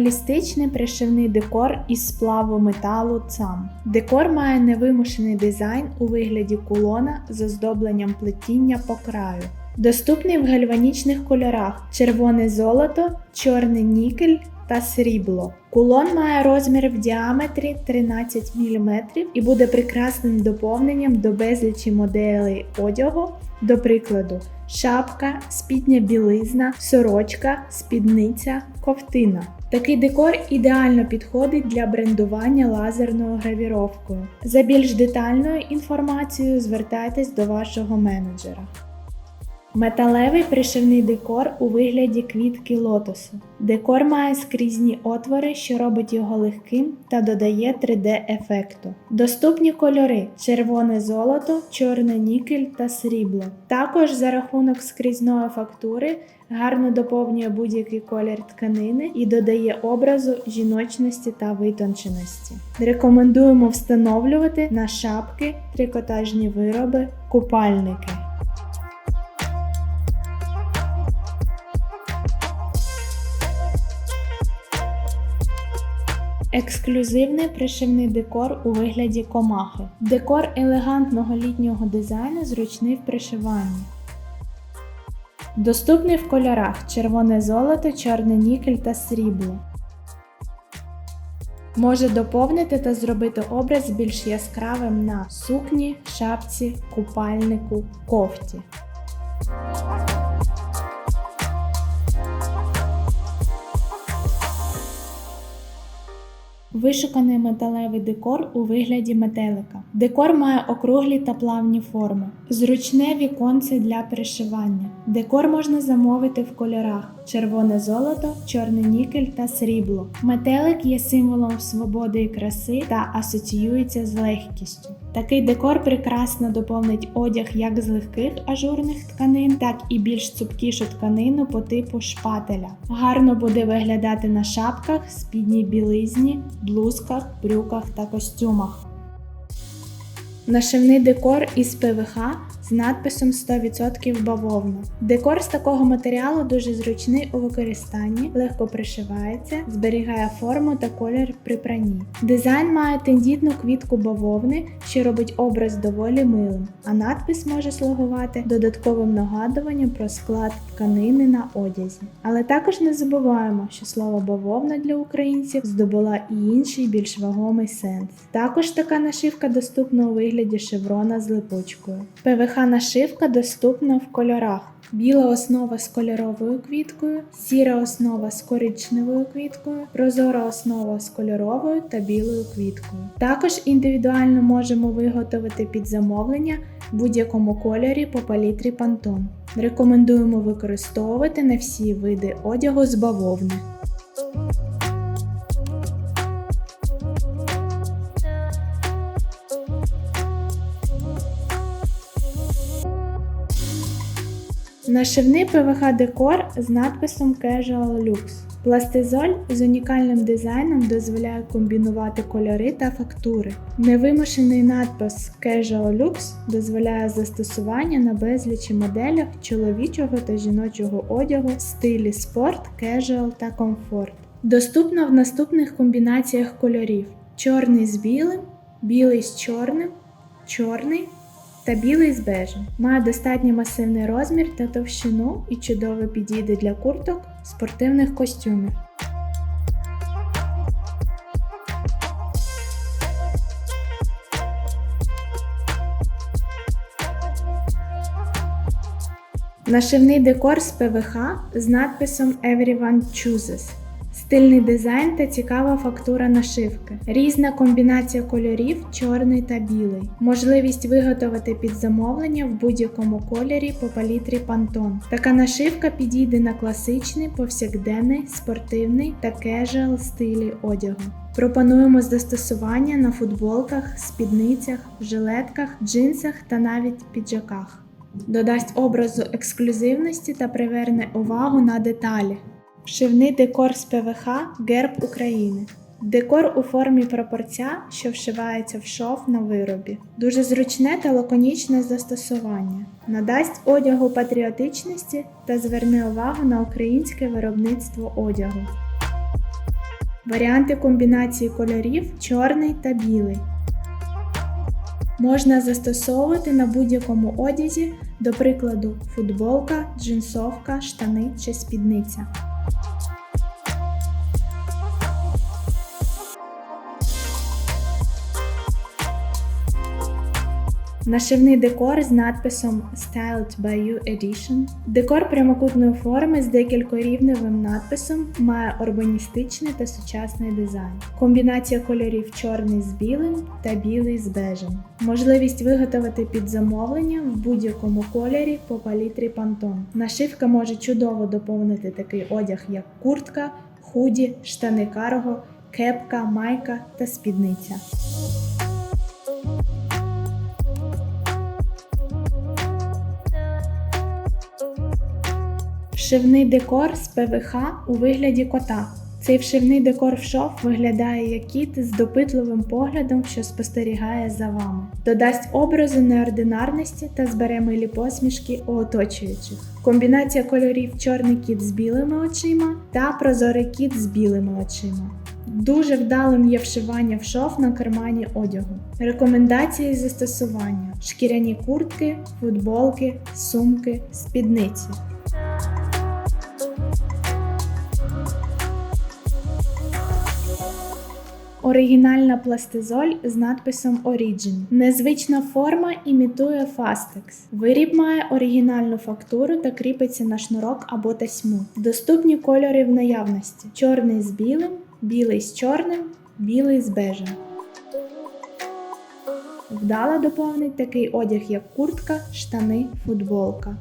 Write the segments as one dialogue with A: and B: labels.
A: Мінімалістичний пришивний декор із сплаву металу цам. Декор має невимушений дизайн у вигляді кулона з оздобленням плетіння по краю. Доступний в гальванічних кольорах: червоне золото, чорний нікель та срібло. Кулон має розмір в діаметрі 13 мм і буде прекрасним доповненням до безлічі моделей одягу, до прикладу, шапка, спідня білизна, сорочка, спідниця, ковтина. Такий декор ідеально підходить для брендування лазерною гравіровкою. За більш детальною інформацією звертайтесь до вашого менеджера. Металевий пришивний декор у вигляді квітки лотосу. Декор має скрізні отвори, що робить його легким та додає 3D-ефекту. Доступні кольори: червоне золото, чорне нікель та срібло. Також за рахунок скрізної фактури гарно доповнює будь-який колір тканини і додає образу жіночності та витонченості. Рекомендуємо встановлювати на шапки, трикотажні вироби, купальники. Ексклюзивний пришивний декор у вигляді комахи. Декор елегантного літнього дизайну зручний в пришиванні. Доступний в кольорах червоне золото, чорний нікель та срібло. Може доповнити та зробити образ більш яскравим на сукні, шапці, купальнику, кофті. Вишуканий металевий декор у вигляді метелика. Декор має округлі та плавні форми. Зручне віконце для пришивання. Декор можна замовити в кольорах: червоне золото, чорний нікель та срібло. Метелик є символом свободи і краси та асоціюється з легкістю. Такий декор прекрасно доповнить одяг як з легких ажурних тканин, так і більш цупкішу тканину по типу шпателя. Гарно буде виглядати на шапках, спідній білизні, блузках, брюках та костюмах. Нашивний декор із ПВХ з надписом 100% бавовна. Декор з такого матеріалу дуже зручний у використанні, легко пришивається, зберігає форму та колір при пранні. Дизайн має тендітну квітку бавовни, що робить образ доволі милим, а надпис може слугувати додатковим нагадуванням про склад тканини на одязі. Але також не забуваємо, що слово бавовна для українців здобула і інший більш вагомий сенс. Також така нашивка доступна у вигляді шеврона з липучкою. ПВХ нашивка доступна в кольорах. Біла основа з кольоровою квіткою, сіра основа з коричневою квіткою, прозора основа з кольоровою та білою квіткою. Також індивідуально можемо виготовити під замовлення в будь-якому кольорі по палітрі Pantone. Рекомендуємо використовувати на всі види одягу з бавовни. Нашивний ПВХ декор з надписом Casual Lux. Пластизоль з унікальним дизайном дозволяє комбінувати кольори та фактури. Невимушений надпис Casual Lux дозволяє застосування на безлічі моделях чоловічого та жіночого одягу в стилі спорт, casual та комфорт. Доступно в наступних комбінаціях кольорів: чорний з білим, білий з чорним, чорний та білий з бежем. Має достатньо масивний розмір та товщину і чудово підійде для курток спортивних костюмів. Нашивний декор з ПВХ з надписом Everyone Chooses. Стильний дизайн та цікава фактура нашивки. Різна комбінація кольорів чорний та білий. Можливість виготовити під замовлення в будь-якому кольорі по палітрі Pantone. Така нашивка підійде на класичний, повсякденний, спортивний та кежуал стилі одягу. Пропонуємо застосування на футболках, спідницях, жилетках, джинсах та навіть піджаках. Додасть образу ексклюзивності та приверне увагу на деталі. Вшивний декор з ПВХ Герб України. Декор у формі прапорця, що вшивається в шов на виробі. Дуже зручне та лаконічне застосування. Надасть одягу патріотичності та зверне увагу на українське виробництво одягу. Варіанти комбінації кольорів чорний та білий. Можна застосовувати на будь-якому одязі, до прикладу, футболка, джинсовка, штани чи спідниця. Нашивний декор з надписом Styled by You Edition. Декор прямокутної форми з декількорівневим надписом має урбаністичний та сучасний дизайн. Комбінація кольорів чорний з білим та білий з бежем. Можливість виготовити під замовлення в будь-якому кольорі по палітрі Pantone. Нашивка може чудово доповнити такий одяг, як куртка, худі, штани карго, кепка, майка та спідниця. Вшивний декор з ПВХ у вигляді кота. Цей вшивний декор в шов виглядає як кіт з допитливим поглядом, що спостерігає за вами. Додасть образу неординарності та збере милі посмішки у оточуючих. Комбінація кольорів чорний кіт з білими очима та прозорий кіт з білими очима. Дуже вдалим є вшивання в шов на кармані одягу. Рекомендації застосування: шкіряні куртки, футболки, сумки, спідниці. Оригінальна пластизоль з надписом Origin. Незвична форма імітує фастекс. Виріб має оригінальну фактуру та кріпиться на шнурок або тасьму. Доступні кольори в наявності: чорний з білим, білий з чорним, білий з бежем. Вдало доповнить такий одяг, як куртка, штани, футболка.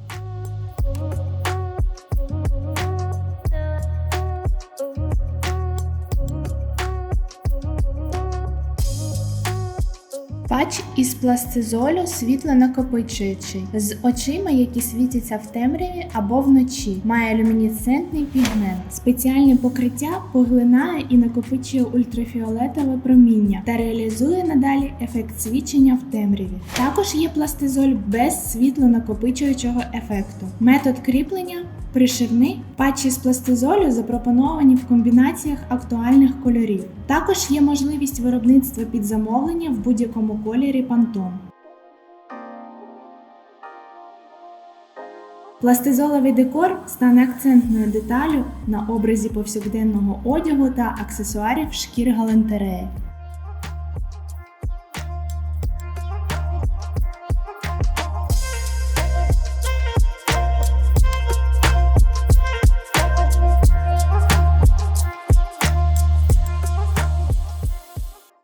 A: Патч із пластизолю світлонакопичуючий, з очима, які світяться в темряві або вночі. Має люмінесцентний пігмент. Спеціальне покриття поглинає і накопичує ультрафіолетове проміння та реалізує надалі ефект свічення в темряві. Також є пластизоль без світлонакопичуючого ефекту. Метод кріплення Пришивний патчі з пластизолю запропоновані в комбінаціях актуальних кольорів. Також є можливість виробництва під замовлення в будь-якому кольорі Pantone. Пластизоловий декор стане акцентною деталю на образі повсякденного одягу та аксесуарів шкір галантереї.